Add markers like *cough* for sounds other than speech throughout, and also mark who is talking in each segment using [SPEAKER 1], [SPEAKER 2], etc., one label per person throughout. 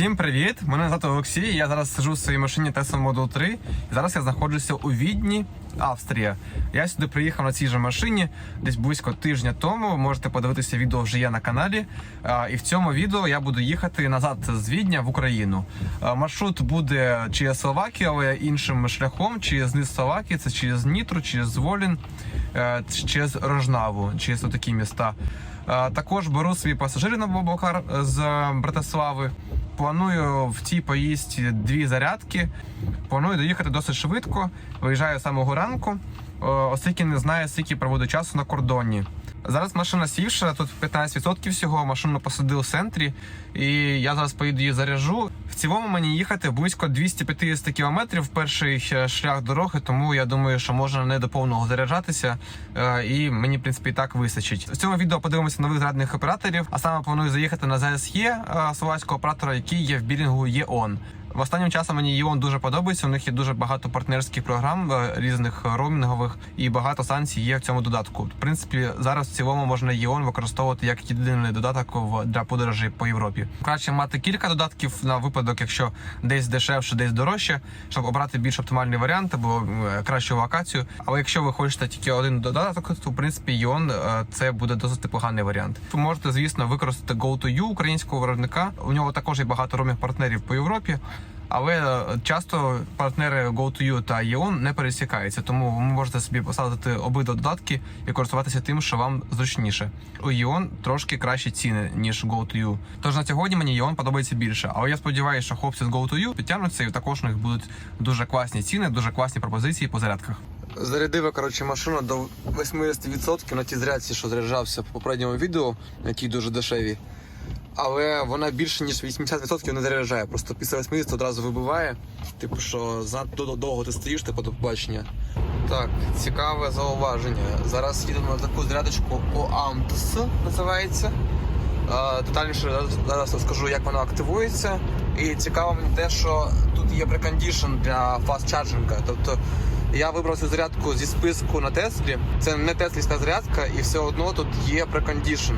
[SPEAKER 1] Всім привіт! Мене звати Олексій. Я зараз сиджу в своїй машині Tesla Model 3. І зараз я знаходжуся у Відні, Австрія. Я сюди приїхав на цій же машині десь близько тижня тому. Можете подивитися відео вже є на каналі. І в цьому відео я буду їхати назад з Відня в Україну. Маршрут буде через Словакію, але іншим шляхом, через низ Словакії, це через Нітру, через Волін, е, через Рожнаву, через такі міста. Також беру свої пасажири на Бобокар з Братислави. Планую в цій поїздці дві зарядки. Планую доїхати досить швидко. Виїжджаю самого ранку, е, оскільки не знаю, скільки проводу часу на кордоні. Зараз машина сівша, тут 15% всього. Машину посадив в центрі, і я зараз поїду її заряжу. В цілому мені їхати близько 250 кілометрів перший е, шлях дороги, тому я думаю, що можна не до повного заряджатися, е, і мені в принципі і так вистачить. В цьому відео подивимося нових зрадних операторів. А саме планую заїхати на ZSE е, словацького оператора, який є в білінгу ЄОН. В останнім часом мені ЄОН дуже подобається. У них є дуже багато партнерських програм е, різних роумінгових і багато санкцій є в цьому додатку. В принципі, зараз в цілому можна ЄОН використовувати як єдиний додаток для подорожей по Європі. Краще мати кілька додатків на випадок, якщо десь дешевше, десь дорожче, щоб обрати більш оптимальний варіант або е, кращу локацію. Але якщо ви хочете тільки один додаток, то в принципі ЄОН е, це буде досить поганий варіант. Ви можете, звісно, використати Go2U українського виробника. У нього також є багато роумінг партнерів по Європі. Але е, часто партнери GoToYou та EON не пересікаються, тому ви можете собі поставити обидва додатки і користуватися тим, що вам зручніше. У EON трошки кращі ціни ніж GoToYou. Тож на сьогодні мені EON подобається більше. Але я сподіваюся, що хлопці з GoToYou підтягнуться і також у них будуть дуже класні ціни, дуже класні пропозиції по зарядках. Зарядив я, коротше, машину до 80% на тій зарядці, що заряджався в попередньому відео, які дуже дешеві але вона більше ніж 80% не заряджає. Просто після 80 одразу вибиває. Типу, що занадто довго ти стоїш, типу до побачення. Так, цікаве зауваження. Зараз їдемо на таку зарядочку OAMTS називається. Е, Детальніше зараз розкажу, як вона активується. І цікаво мені те, що тут є прекондішн для фаст-чарджинга. Тобто я вибрав цю зарядку зі списку на Теслі. Це не теслівська зарядка, і все одно тут є прекондішн.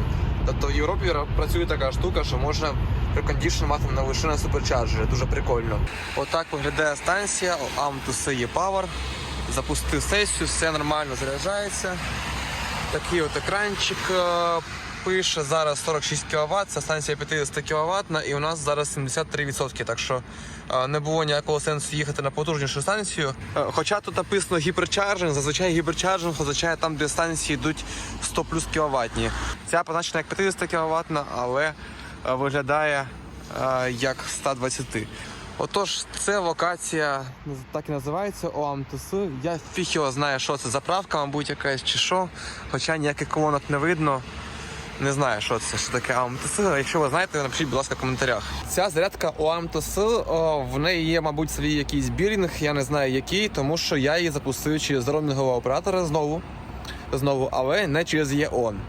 [SPEAKER 1] Тобто в Європі працює така штука, що можна прекондішн мати на лише на суперчарджері. Дуже прикольно. Отак виглядає станція Amtus є Power. Запустив сесію, все нормально заряджається. Такий от екранчик е, пише зараз 46 кВт, це станція 50 кВт, і у нас зараз 73%, так що е, не було ніякого сенсу їхати на потужнішу станцію. Е, Хоча тут написано гіперчарджинг, зазвичай гіперчарджинг означає там, де станції йдуть 100 плюс кВт. Ця позначена як 50 кВт, але е, виглядає як 120. Отож, це локація так і називається ОАМТС. Я фіг його знаю, що це заправка, мабуть, якась чи що. Хоча ніяких колонок не видно. Не знаю, що це, що таке АМТС. Якщо ви знаєте, напишіть, будь ласка, в коментарях. Ця зарядка у АМТС, в неї є, мабуть, свій якийсь бірінг, я не знаю який, тому що я її запустив через роумінгового оператора знову знову, але не через ЄОН.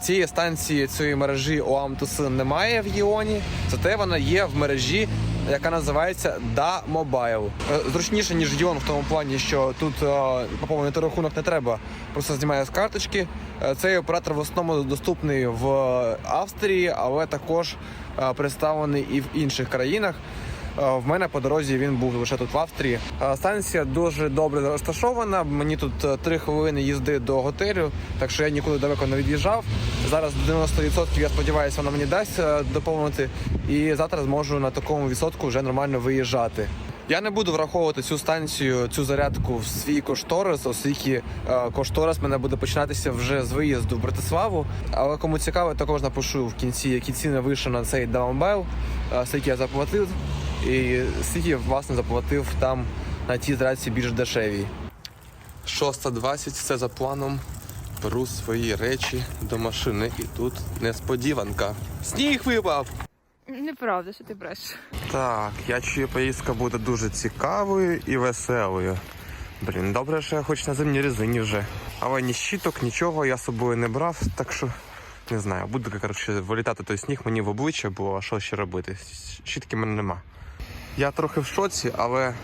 [SPEAKER 1] Цієї станції цієї мережі ОАМТС немає в ЄОНі, зате вона є в мережі, яка називається Da Mobile. Е, Зручніше, ніж Йон в тому плані, що тут е, поповнити рахунок не треба, просто знімає з карточки. Е, Цей оператор в основному доступний в Австрії, але також представлений і в інших країнах. Е, В мене по дорозі він був лише тут в Австрії. Е, Станція дуже добре розташована. Мені тут е, три хвилини їзди до готелю, так що я нікуди далеко не від'їжджав. Зараз до 90% я сподіваюся, вона мені дасть доповнити. І завтра зможу на такому відсотку вже нормально виїжджати. Я не буду враховувати цю станцію, цю зарядку в свій кошторис, оскільки кошторис мене буде починатися вже з виїзду в Братиславу. Але кому цікаво, також напишу в кінці, які ціни вийшли на цей даунбайл, скільки я заплатив, і скільки власне заплатив там на тій зарядці більш дешевій. 6.20, все за планом. Беру свої речі до машини, і тут несподіванка. Сніг випав!
[SPEAKER 2] Неправда, що ти бреш.
[SPEAKER 1] Так, я чую, поїздка буде дуже цікавою і веселою. Блін, добре, що я хоч на зимній резині вже. Але ні щиток, нічого я з собою не брав, так що не знаю, буде коротше, вилітати той сніг мені в обличчя, бо що ще робити? Щітки в мене нема. Я трохи в шоці, але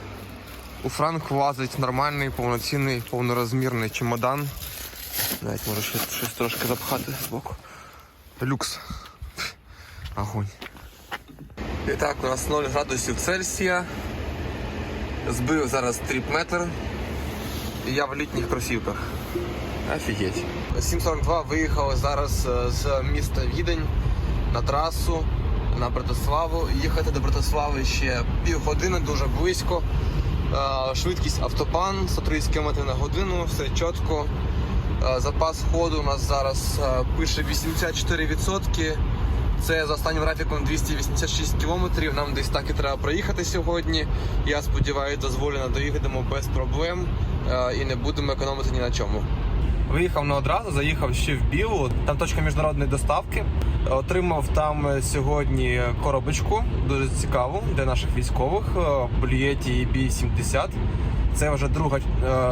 [SPEAKER 1] у Франк влазить нормальний, повноцінний, повнорозмірний чемодан. Навіть може щось, щось трошки запхати з боку. Люкс. Огонь. І так, у нас 0 градусів Цельсія. Збив зараз тріп-метр. І я в літніх кросівках. Офігеть. 7.42 виїхали зараз е, з міста Відень на трасу на Братиславу. Їхати до Братислави ще півгодини, дуже близько. Е, Швидкість автобан 130 км на годину, все чітко. Е, Запас ходу у нас зараз е, пише 84%. Це за останнім графіком 286 кілометрів. Нам десь так і треба проїхати сьогодні. Я сподіваюся, дозволено доїдемо без проблем і не будемо економити ні на чому. Виїхав не одразу, заїхав ще в Білу. Там точка міжнародної доставки. Отримав там е, сьогодні коробочку, дуже цікаву для наших військових. Блієті B70. Це вже друга е,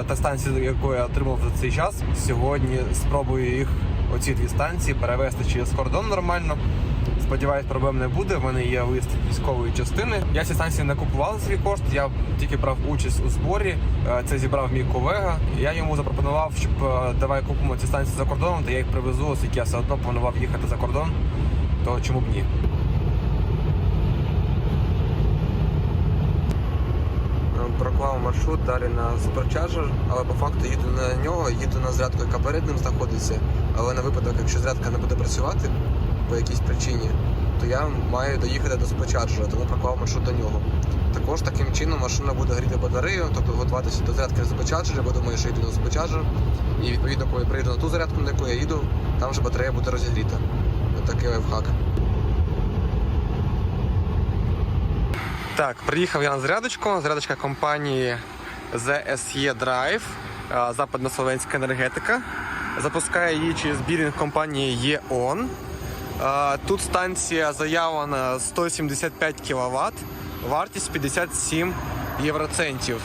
[SPEAKER 1] та станція, яку я отримав за цей час. Сьогодні спробую їх оці дві станції перевезти через кордон нормально. Сподіваюсь, проблем не буде. В мене є лист військової частини. Я ці станції не купував свій кошт. Я тільки брав участь у зборі. Е, Це зібрав мій колега. Я йому запропонував, щоб е, давай купимо ці станції за кордоном, та я їх привезу, оскільки я все одно планував їхати за кордон. То чому б ні? проклав маршрут далі на суперчарджер, але по факту їду на нього, їду на зарядку, яка перед ним знаходиться. Але на випадок, якщо зарядка не буде працювати по якійсь причині, то я маю доїхати до суперчарджера, тому проклав маршрут до нього. Також таким чином машина буде гріти батарею, тобто готуватися до зарядки на суперчарджері, бо думаю, що йду на суперчарджер. І відповідно, коли приїду на ту зарядку, на яку я їду, там вже батарея буде розігріта. Ось такий лайфхак. Так, приїхав я на зарядочку. Зарядочка компанії ZSE Drive, западнословенська енергетика. Запускає її через бірінг компанії EON. Тут станція заявлена 175 кВт, вартість 57 євроцентів.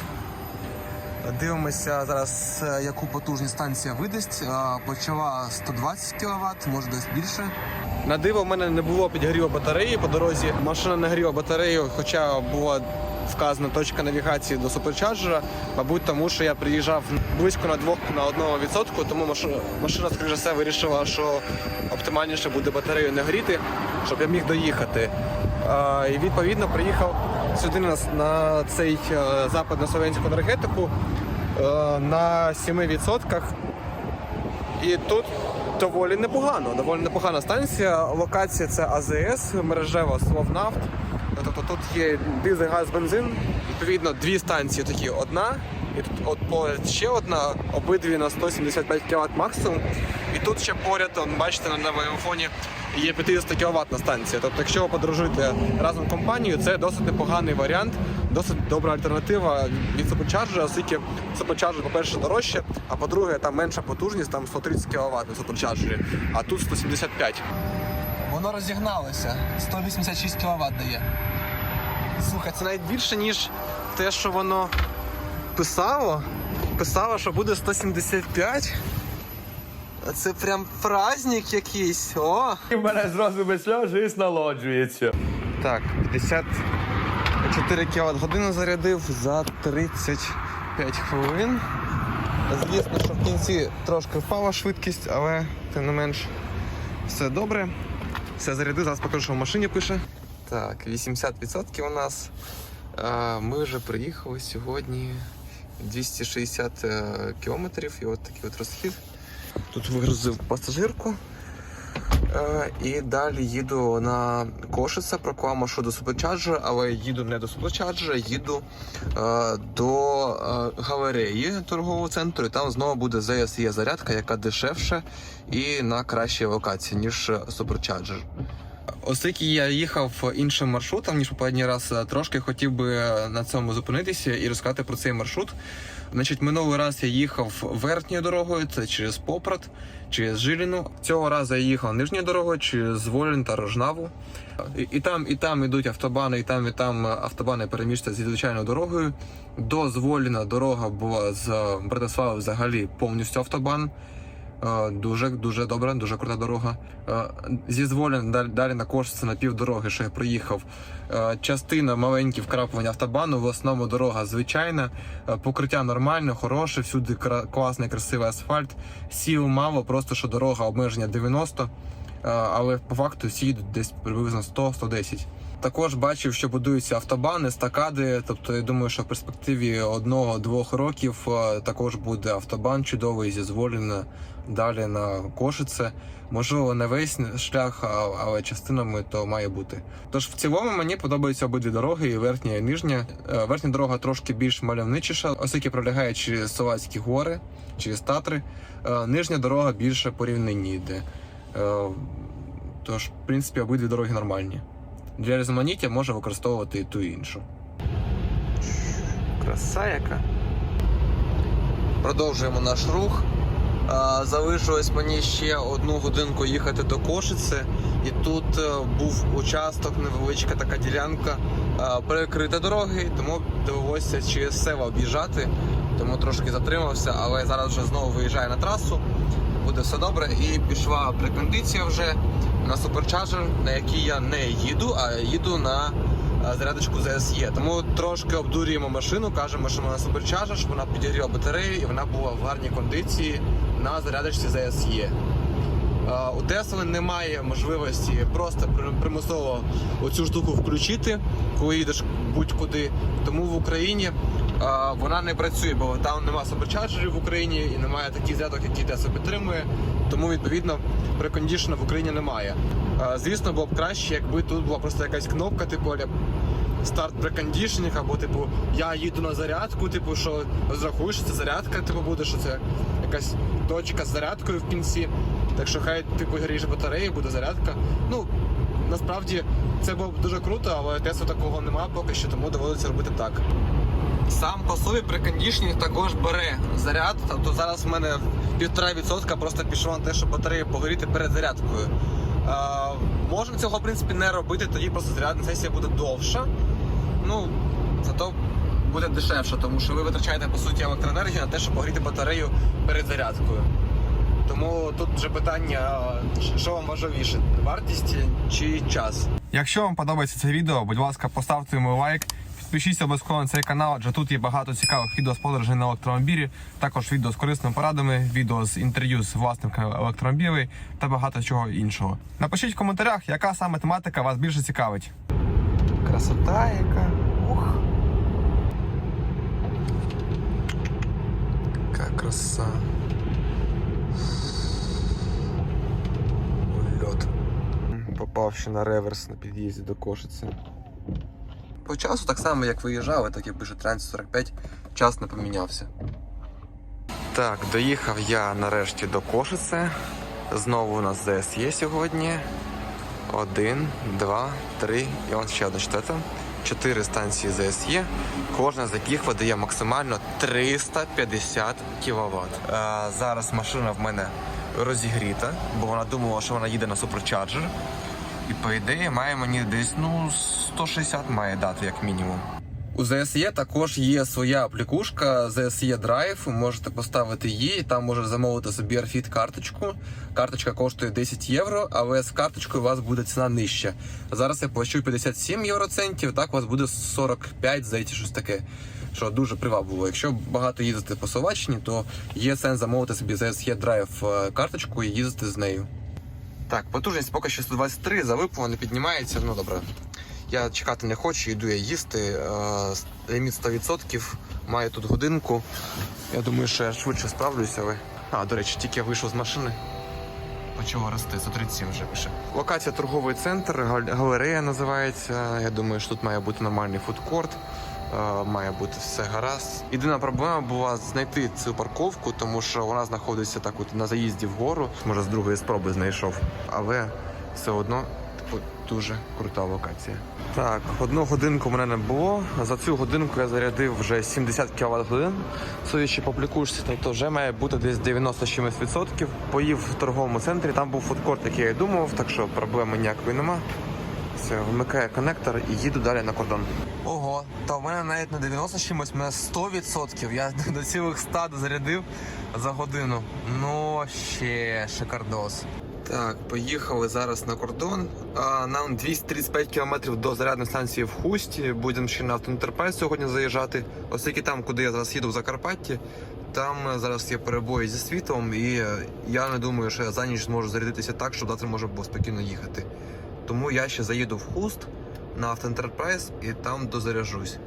[SPEAKER 1] Дивимося зараз, е, яку потужність станція видасть. Почала 120 кВт, може десь більше. На диво в мене не було підгріву батареї по дорозі. Машина не гріла батарею, хоча була вказана точка навігації до суперчарджера. Мабуть, тому що я приїжджав близько на двох на одного відсотку, тому машина, скоріше все, вирішила, що оптимальніше буде батарею не гріти, щоб я міг доїхати. І відповідно приїхав сюди на, на цей е, запад на словенську енергетику е, на 7%. І тут доволі непогано. Доволі непогана станція. Локація це АЗС, мережева Словнафт. Тут є дизель, газ, бензин. Відповідно, дві станції такі одна. І тут от поряд ще одна, обидві на 175 кВт максимум. І тут ще поряд, он, бачите, на фоні є 50 кВт станція. Тобто, якщо ви подорожуєте разом з компанією, це досить непоганий варіант, досить добра альтернатива від суперчарджера, оскільки суперчарджер, по-перше, дорожче, а по-друге, там менша потужність, там 130 кВт на суперчарджері, а тут 175. Воно розігналося, 186 кВт дає. Слухай, це навіть більше, ніж те, що воно писало. Писало, що буде 175. А Це прям праздник якийсь. О!
[SPEAKER 3] У мене зразу весля жизнь наладжується.
[SPEAKER 1] Так, 54 кВт годину зарядив за 35 хвилин. Звісно, що в кінці трошки впала швидкість, але тим не менш все добре. Все зарядив, зараз покажу, що в машині пише. Так, 80% у нас. Ми вже приїхали сьогодні 260 е, кілометрів і от такий от розхід. Тут вигрузив пасажирку. Е, і далі їду на Кошице, проклав маршрут до суперчарджера, але їду не до суперчарджера, їду е, до галереї торгового центру, і там знову буде ZSE зарядка, яка дешевше і на кращій локації, ніж суперчарджер. Оскільки я їхав іншим маршрутом, ніж попередній раз, е, трошки хотів би е, на цьому зупинитися і розказати про цей маршрут. Значить, минулий раз я їхав верхньою дорогою, це через Попрат, через Жиліну. Цього разу я їхав нижньою дорогою через Волін та Рожнаву. І, і там, і там ідуть автобани, і там, і там автобани переміжуються зі звичайною дорогою. До Зволіна дорога була з Братислави взагалі повністю автобан. Е, Дуже дуже добра, дуже крута дорога. Е, Зі далі, далі на Кошице на півдороги, що я приїхав. Е, Частина маленькі вкраплення автобану, в основному дорога звичайна, покриття нормальне, хороше, всюди класний, красивий асфальт. Сіл мало, просто що дорога обмеження 90, е, але по факту всі їдуть десь приблизно 100-110. Також бачив, що будуються автобани, естакади. Тобто, я думаю, що в перспективі одного-двох років також буде автобан чудовий зі далі на Кошице. Можливо, не весь шлях, але частинами то має бути. Тож в цілому мені подобаються обидві дороги, і верхня і нижня. Е, Верхня дорога трошки більш мальовничіша, оскільки пролягає через Словацькі гори, через Татри. Е, Нижня дорога більше по рівнині йде. Е, Тож, в принципі, обидві дороги нормальні. Для різноманіття може використовувати і ту і іншу. Краса яка. Продовжуємо наш рух. Залишилось мені ще одну годинку їхати до Кошиці, і тут е, був участок, невеличка така ділянка перекрита дороги, тому довелося через села об'їжджати, тому трошки затримався, але зараз вже знову виїжджаю на трасу. Буде все добре. І пішла прекондиція вже на суперчарджер, на який я не їду, а їду на зарядочку ZSE. Тому трошки обдурюємо машину, кажемо, що вона суперчарджер, щоб вона підігріла батарею і вона була в гарній кондиції на зарядочці ZSE. А, У Тесли немає можливості просто примусово оцю штуку включити, коли їдеш будь-куди. Тому в Україні вона не працює, бо там немає суперчарджерів в Україні і немає таких зарядок, які Тесла підтримує. Тому відповідно прекондішена в Україні немає. Звісно, було б краще, якби тут була просто якась кнопка, типу старт прекондішенінг, або типу я їду на зарядку, типу, що розрахуєш, що це зарядка, типу буде, що це якась точка з зарядкою в кінці. Так що хай типу грієш батареї, буде зарядка. Ну насправді це було б дуже круто, але Тесла такого немає поки що, тому доводиться робити так. Сам по собі прикондішнінг також бере заряд. Тобто зараз в мене півтора відсотка просто пішло на те, щоб батарею погоріти перед зарядкою. Е, можемо цього в принципі не робити, тоді просто зарядна сесія буде довша. Ну, зато буде дешевше, тому що ви витрачаєте по суті електроенергію на те, щоб погріти батарею перед зарядкою. Тому тут вже питання, що вам важливіше, вартість чи час. Якщо вам подобається це відео, будь ласка, поставте йому лайк. Підпишіться обов'язково на цей канал, адже тут є багато цікавих відео з подорожей на електромобілі, також відео з корисними порадами, відео з інтерв'ю з власниками електромобілів та багато чого іншого. Напишіть в коментарях, яка саме тематика вас більше цікавить. Красота яка. Ух. Яка краса. Льот. Попав ще на реверс на під'їзді до Кошиці. По часу так само, як виїжджали, так і пише 13.45, час не помінявся. Так, доїхав я нарешті до Кошиці. Знову у нас ЗС є сьогодні. Один, два, три і он ще одна четверта. Чотири станції ЗСЄ, кожна з яких видає максимально 350 кВт. Е, зараз машина в мене розігріта, бо вона думала, що вона їде на суперчарджер. І по ідеї має мені десь ну 160 має дати як мінімум. У ZSE також є своя аплікушка ZSE Drive. Можете поставити її, там можете замовити собі RFID карточку. Карточка коштує 10 євро, але з карточкою у вас буде ціна нижча. Зараз я плачу 57 євроцентів, так у вас буде 45, здається, щось таке. Що дуже привабливо. Якщо багато їздити по Словаччині, то є сенс замовити собі ZSE Drive е, карточку і їздити з нею. Так, потужність поки що 123, залипло, не піднімається. Ну добре. Я чекати не хочу, йду я їсти. Е, Ліміт 100%, маю тут годинку. Я думаю, що я швидше справлюся, але. А, до речі, тільки я вийшов з машини. Почало рости, 137 вже пише. Локація торговий центр, галерея називається. Я думаю, що тут має бути нормальний фудкорт. е, Має бути все гаразд. Єдина проблема була знайти цю парковку, тому що вона знаходиться так от на заїзді вгору. Може, з другої спроби знайшов. Але все одно дуже крута локація. Так, одну годинку в мене не було. За цю годинку я зарядив вже 70 кВт годин. Судячи по плікушці, то вже має бути десь 90 з чимось відсотків. Поїв в торговому центрі, там був фудкорт, який я й думав, так що проблеми ніякої нема. Все, вмикаю коннектор і їду далі на кордон. Ого, та в мене навіть не 90 чимось, в мене 100%. Я *laughs* до цілих 100 зарядив за годину. Ну, ще шикардос. Так, поїхали зараз на кордон. Нам 235 кілометрів до зарядної станції в Хусті. Будемо ще на автоінтерпрайс сьогодні заїжджати. Оскільки там, куди я зараз їду в Закарпатті, там зараз є перебої зі світлом, і я не думаю, що я за ніч зможу зарядитися так, щоб завтра можна було спокійно їхати. Тому я ще заїду в хуст на Автоентерпрайз і там дозаряжусь.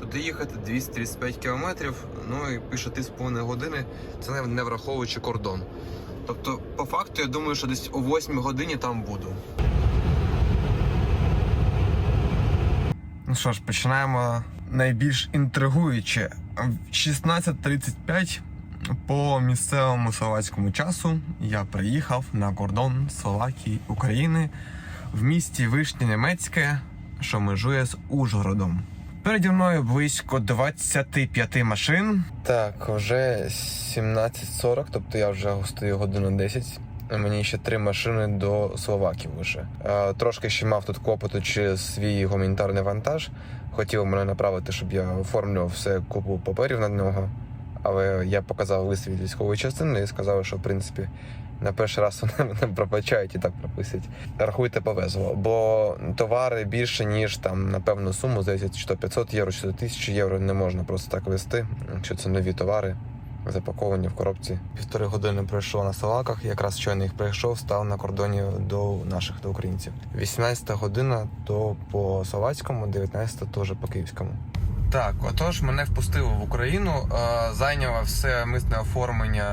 [SPEAKER 1] Туди їхати 235 кілометрів, ну і пише 3,5 години, це не враховуючи кордон. Тобто, по факту, я думаю, що десь о 8 годині там буду. Ну що ж, починаємо найбільш інтригуюче. В 16.35 по місцевому словацькому часу я приїхав на кордон Словакії України в місті Вишня Німецьке, що межує з Ужгородом. Переді мною близько 25 машин. Так, вже 17.40, тобто я вже стою годину 10. Мені ще три машини до Словаків лише. Трошки ще мав тут клопоту через свій гуманітарний вантаж. Хотів мене направити, щоб я оформлював все купу паперів на нього. Але я показав лист від військової частини і сказав, що в принципі на перший раз вони мене пробачають і так прописують. Рахуйте повезло, бо товари більше ніж там на певну суму, здається, чи то 500 євро, чи то 1000 євро не можна просто так вести, якщо це нові товари. Запаковані в коробці. Півтори години пройшло на салаках. Якраз щойно їх прийшов, став на кордоні до наших до українців. 18 година то по словацькому, 19 теж по київському. Так, отож, мене впустили в Україну. е, Зайняло все митне оформлення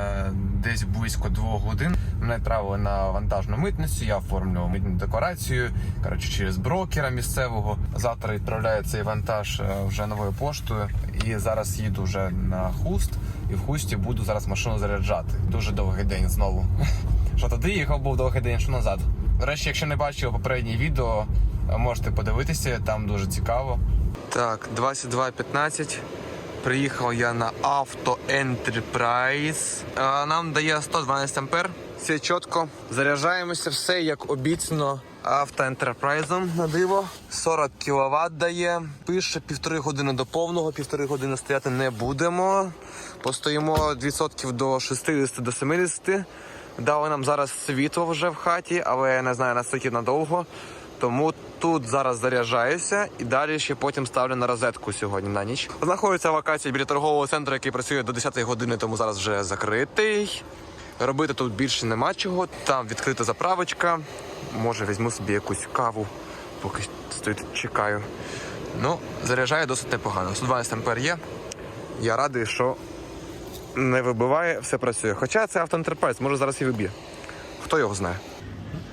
[SPEAKER 1] десь близько двох годин. Мене відправили на вантажну митницю. Я оформлював митну декларацію. Коротше, через брокера місцевого. Завтра відправляю цей вантаж е, вже новою поштою. І зараз їду вже на хуст. І в хусті буду зараз машину заряджати. Дуже довгий день знову. *laughs* Що тоді їхав був довгий день, що назад. До речі, якщо не бачив попереднє відео, можете подивитися, там дуже цікаво. Так, 22.15. Приїхав я на Auto Enterprise. Е, Нам дає 112 ампер. Все чітко. Заряджаємося все як обіцяно Auto Enterprise на диво. 40 кВт дає. Пише півтори години до повного, півтори години стояти не будемо. Постоїмо відсотків до 60 до 70. Дали нам зараз світло вже в хаті, але я не знаю наскільки надовго. Тому тут зараз заряджаюся і далі ще потім ставлю на розетку сьогодні на ніч. Знаходиться локація біля торгового центру, який працює до 10 години, тому зараз вже закритий. Робити тут більше нема чого. Там відкрита заправочка. Може, візьму собі якусь каву, поки стою тут чекаю. Ну, заряджає досить непогано. 112 ампер є. Я радий, що не вибиває, все працює. Хоча це автоентерпрайз, може зараз і виб'є. Хто його знає?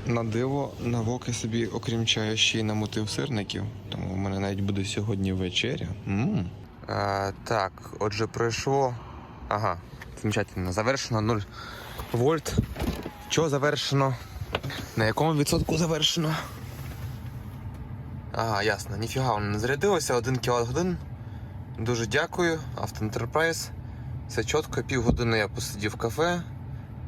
[SPEAKER 1] На диво, на воки собі, окрім чаю, ще й намотив сирників. Тому в мене навіть буде сьогодні вечеря. м А, так, отже, пройшло. Ага, замечательно. Завершено 0 вольт. Що завершено? На якому відсотку завершено? Ага, ясно. Ніфіга воно не зарядилося, 1 кВт годин. Дуже дякую, Автоентерпрайз. Все чітко, півгодини я посидів в кафе,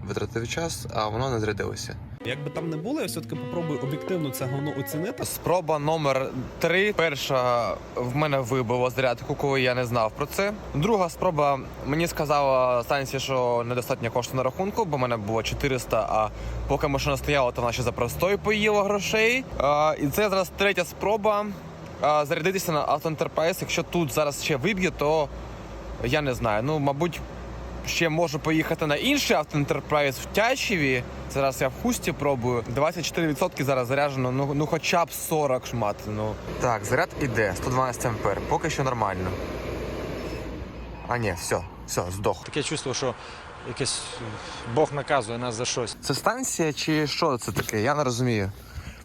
[SPEAKER 1] витратив час, а воно не зарядилося.
[SPEAKER 4] Як би там не було, я все-таки попробую об'єктивно це говно оцінити.
[SPEAKER 1] Спроба номер три. Перша в мене вибило зарядку, коли я не знав про це. Друга спроба мені сказала станція, що недостатньо кошту на рахунку, бо в мене було 400, а поки машина стояла, то вона ще за простой поїла грошей. А, і це зараз третя спроба а, зарядитися на Автоентерпрайз. Якщо тут зараз ще виб'є, то я не знаю. Ну, мабуть, ще можу поїхати на інший автоентерпрайз в Тячеві. Зараз я в хусті пробую. 24% зараз заряджено, ну, ну хоча б 40 шмат. Ну. Так, заряд іде, 112 ампер. Поки що нормально. А ні, все, все, здох.
[SPEAKER 5] Таке чувство, що якийсь Бог наказує нас за щось.
[SPEAKER 1] Це станція чи що це таке? Я не розумію.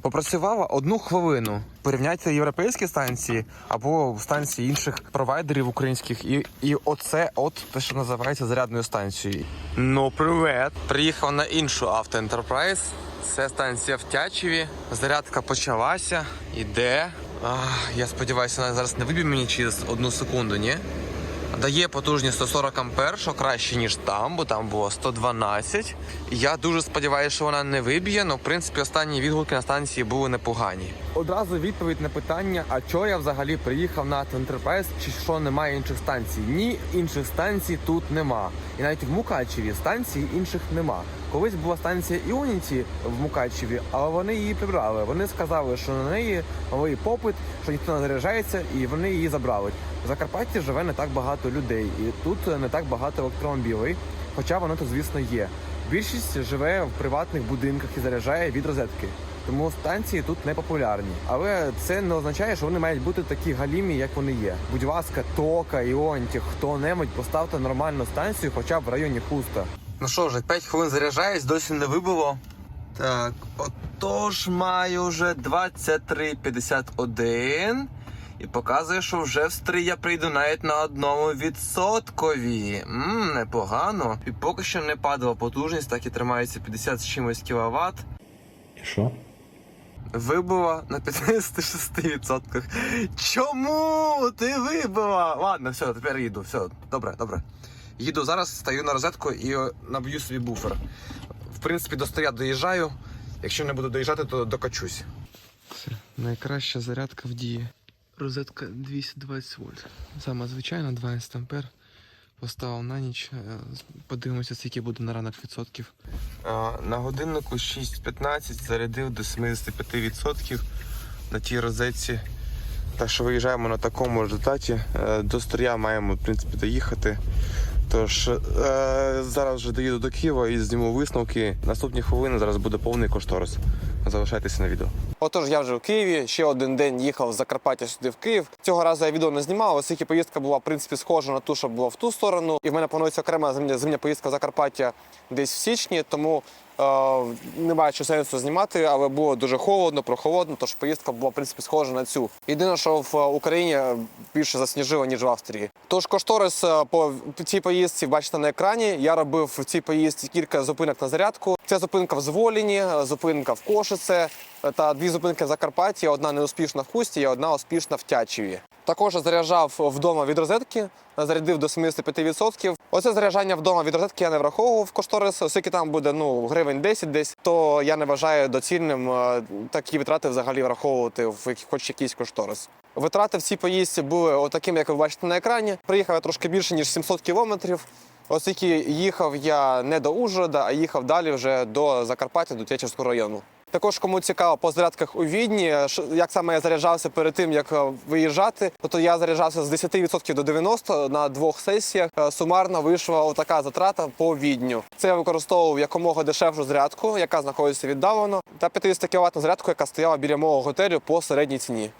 [SPEAKER 1] Попрацювала одну хвилину. Порівняйте європейські станції або станції інших провайдерів українських, і, і оце от те, що називається зарядною станцією. Ну, привет! Приїхав на іншу автоентерпрайз. Це станція в Тячеві. Зарядка почалася. Іде. Ах, я сподіваюся, вона зараз не виб'є мені через одну секунду, ні? Дає потужність 140 ампер, що краще, ніж там, бо там було 112. Я дуже сподіваюся, що вона не виб'є, але в принципі останні відгуки на станції були непогані. Одразу відповідь на питання: а чого я взагалі приїхав на Enterprise, чи що немає інших станцій? Ні, інших станцій тут нема. І навіть в Мукачеві станцій інших нема. Колись була станція Іоніті в Мукачеві, але вони її прибрали. Вони сказали, що на неї новий попит, що ніхто не заряджається, і вони її забрали. В Закарпатті живе не так багато людей, і тут не так багато електромобілей, хоча воно тут, звісно, є. Більшість живе в приватних будинках і заряджає від розетки. тому станції тут не популярні. Але це не означає, що вони мають бути такі галімі, як вони є. Будь ласка, тока, іонті, хто-небудь поставте нормальну станцію, хоча б в районі Хуста. Ну що ж, 5 хвилин заряджаюсь, досі не вибило. Так, отож маю вже 23,51. І показує, що вже в стрій я прийду навіть на одному відсоткові. Мм, непогано. І поки що не падала потужність, так і тримається 50 з чимось кВт.
[SPEAKER 5] І що?
[SPEAKER 1] Вибила на 56%. Чому ти вибила? Ладно, все, тепер їду. Все, добре, добре. Їду зараз, стаю на розетку і е, наб'ю собі буфер. В принципі, до стоя доїжджаю. Якщо не буду доїжджати, то докачусь. Все, найкраща зарядка в дії. Розетка 220 вольт. Саме звичайна 12 ампер. Поставив на ніч. е, Подивимося, скільки буде на ранок відсотків. На годиннику 6.15 зарядив до 75% на тій розетці. Так що виїжджаємо на такому результаті. Е, До стрія маємо в принципі доїхати. Тож е, зараз вже доїду до Києва і зніму висновки. Наступні хвилини зараз буде повний кошторис. Залишайтеся на відео. Отож, я вже в Києві. Ще один день їхав з Закарпаття сюди в Київ. Цього разу я відео не знімав, оскільки поїздка була в принципі схожа на ту, що була в ту сторону. І в мене планується окрема зимня, поїздка в Закарпаття десь в січні, тому не бачу сенсу знімати, але було дуже холодно, прохолодно, тож поїздка була в принципі схожа на цю. Єдине, що в Україні більше засніжило, ніж в Австрії. Тож кошторис е, по цій поїздці бачите на екрані. Я робив в цій поїздці кілька зупинок на зарядку. Це зупинка в Зволіні, зупинка в Кошице е, та дві зупинки в Закарпатті. Одна неуспішна в Хусті, а одна успішна в Тячеві. Також заряджав вдома від розетки, зарядив до 75%. Оце заряджання вдома від розетки я не враховував в кошторис, оскільки там буде ну гривень 10 десь, то я не вважаю доцільним е, такі витрати взагалі враховувати в хоч якийсь кошторис. Витрати в цій поїздці були отаким, як ви бачите на екрані. Приїхав я трошки більше ніж 700 кілометрів. Оскільки їхав я не до Ужгорода, а їхав далі вже до Закарпаття, до Тячівського району. Також кому цікаво по зарядках у Відні, як саме я заряджався перед тим, як е, виїжджати, тобто я заряджався з 10% до 90% на двох сесіях. Е, Сумарно вийшла отака затрата по Відню. Це я використовував якомога дешевшу зарядку, яка знаходиться віддалено, та 50 кВт зарядку, яка стояла біля мого готелю по середній ціні.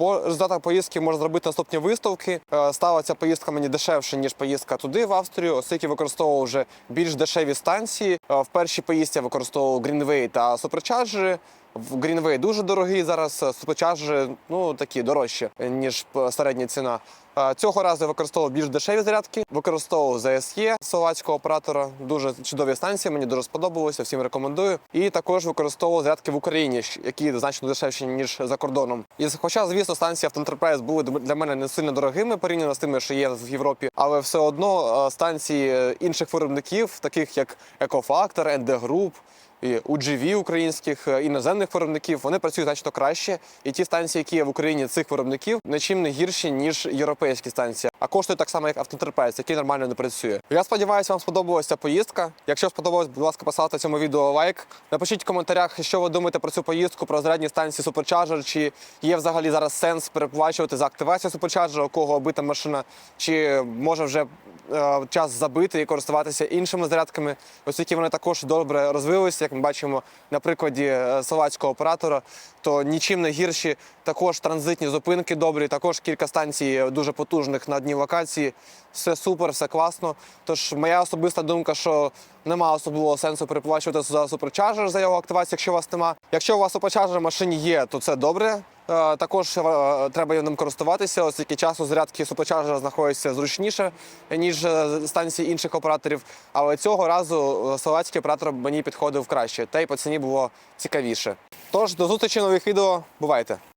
[SPEAKER 1] По результатах поїздки можна зробити наступні виставки. Е, Стала ця поїздка мені дешевше, ніж поїздка туди, в Австрію, оскільки використовував вже більш дешеві станції. Е, В першій поїздці я використовував Greenway та суперчарджери. В Greenway дуже дорогий зараз, е, суперчарджери ну такі дорожчі, ніж середня ціна. Е, Цього разу я використовував більш дешеві зарядки, використовував ZSE словацького оператора. Дуже чудові станції, мені дуже сподобалося, всім рекомендую. І також використовував зарядки в Україні, які значно дешевші ніж за кордоном. І хоча, звісно, станції Автоентерпрайз були для мене не сильно дорогими порівняно з тими, що є в Європі, але все одно е, станції е, інших виробників, таких як Екофактор, ND Group, і UGV українських е, іноземних виробників вони працюють значно краще. І ті станції, які є в Україні цих виробників, нічим не гірші ніж європейські станції, а коштують так само, як Автоентерпрайз, який нормально не працює. Я сподіваюся, вам сподобалася поїздка. Якщо сподобалось, будь ласка, поставте цьому відео лайк. Напишіть в коментарях, що ви думаєте про цю поїздку, про зарядні станції Supercharger, чи є взагалі зараз сенс переплачувати за активацію Supercharger, у кого обита машина, чи може вже е, час забити і користуватися іншими зарядками, оскільки вони також добре розвилися, як ми бачимо на прикладі е, словацького оператора, то нічим не гірші. Також транзитні зупинки добрі, також кілька станцій дуже потужних на одній локації. Все супер, все класно. Тож моя особиста думка, що нема особливого сенсу переплачувати за суперчарджер за його активацію, якщо у вас нема. Якщо у вас суперчарджер в машині є, то це добре. Е, Також е, треба ним користуватися, оскільки часу зарядки суперчарджера знаходиться зручніше, ніж е, станції інших операторів. Але цього разу словацький оператор мені підходив краще, та й по ціні було цікавіше. Тож до зустрічі нових відео. Бувайте!